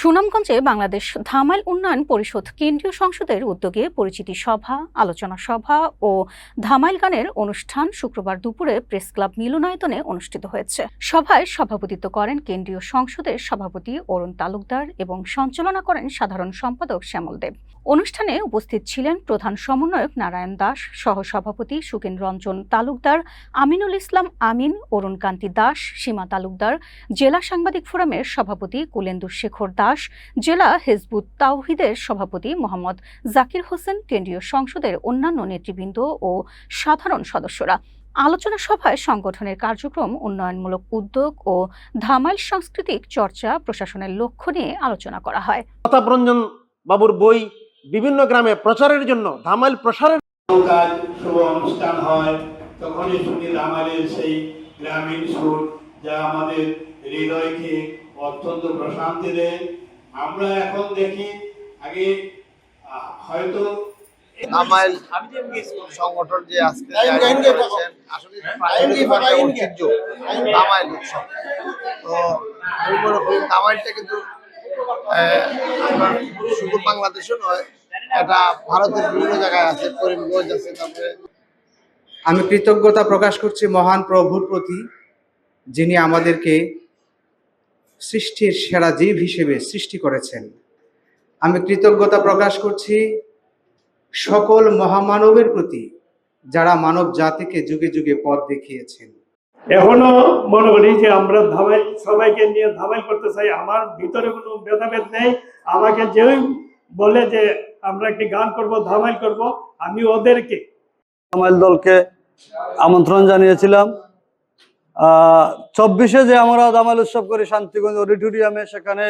সুনামগঞ্জে বাংলাদেশ ধামাইল উন্নয়ন পরিষদ কেন্দ্রীয় সংসদের উদ্যোগে পরিচিতি সভা, আলোচনা সভা ও ধামাইল গানের অনুষ্ঠান শুক্রবার দুপুরে প্রেস ক্লাব মিলনায়তনে অনুষ্ঠিত হয়েছে। সভায় সভাপতিত্ব করেন কেন্দ্রীয় সংসদের সভাপতি অরুণ তালুকদার এবং সঞ্চালনা করেন সাধারণ সম্পাদক শ্যামল দেব। অনুষ্ঠানে উপস্থিত ছিলেন প্রধান সমন্বয়ক নারায়ণ দাস, সহসভাপতি সুকেন রঞ্জন তালুকদার, আমিনুল ইসলাম আমিন অরুণ কান্তি দাস, সীমা তালুকদার, জেলা সাংবাদিক ফোরামের সভাপতি কুলেন্দু শেখর দাস, জেলা হেজবুত তাওহিদের সভাপতি মোহাম্মদ জাকির হোসেন, কেন্দ্রীয় সংসদের অন্যান্য নেতৃবৃন্দ ও সাধারণ সদস্যরা। আলোচনা সভায় সংগঠনের কার্যক্রম, উন্নয়নমূলক উদ্যোগ ও ধামাইল সাংস্কৃতিক চর্চা প্রশাসনের লক্ষ্য নিয়ে আলোচনা করা হয়। বাবুর বই বিভিন্ন গ্রামে প্রচারের জন্য ধামাইল প্রসারের কাজ শুভ অনুষ্ঠান হয় তখনই শুনি রামালের সেই গ্রামীণ সুর যা আমাদের হৃদয়কে অত্যন্ত প্রশান্তি দেয়। আমরা এখন দেখি আগে হয়তো আমাইল সংগঠন যে আজকে আসলে ঐতিহ্য আমাইল উৎসব। তো আমি মনে করি তামাইলটা কিন্তু শুধু নয়, এটা ভারতের বিভিন্ন জায়গায় আছে, করিমগঞ্জ আছে, তারপরে আমি কৃতজ্ঞতা প্রকাশ করছি মহান প্রভুর প্রতি, যিনি আমাদেরকে সৃষ্টির সেরা জীব হিসেবে সৃষ্টি করেছেন। আমি কৃতজ্ঞতা প্রকাশ করছি সকল মহামানবের প্রতি, যারা মানব জাতিকে যুগে যুগে পথ দেখিয়েছেন। এখনও মনে করি যে আমরা ধামাই সবাইকে নিয়ে ধামাই করতে চাই। আমার ভিতরে কোনো ভেদাভেদ নেই। আমাকে যেই বলে যে আমরা একটি গান করব ধামাইল করব, আমি ওদেরকে আমাইল দলকে আমন্ত্রণ জানিয়েছিলাম। চব্বিশে যে আমরা দামাইল উৎসব করি শান্তিগঞ্জ অডিটোরিয়ামে, সেখানে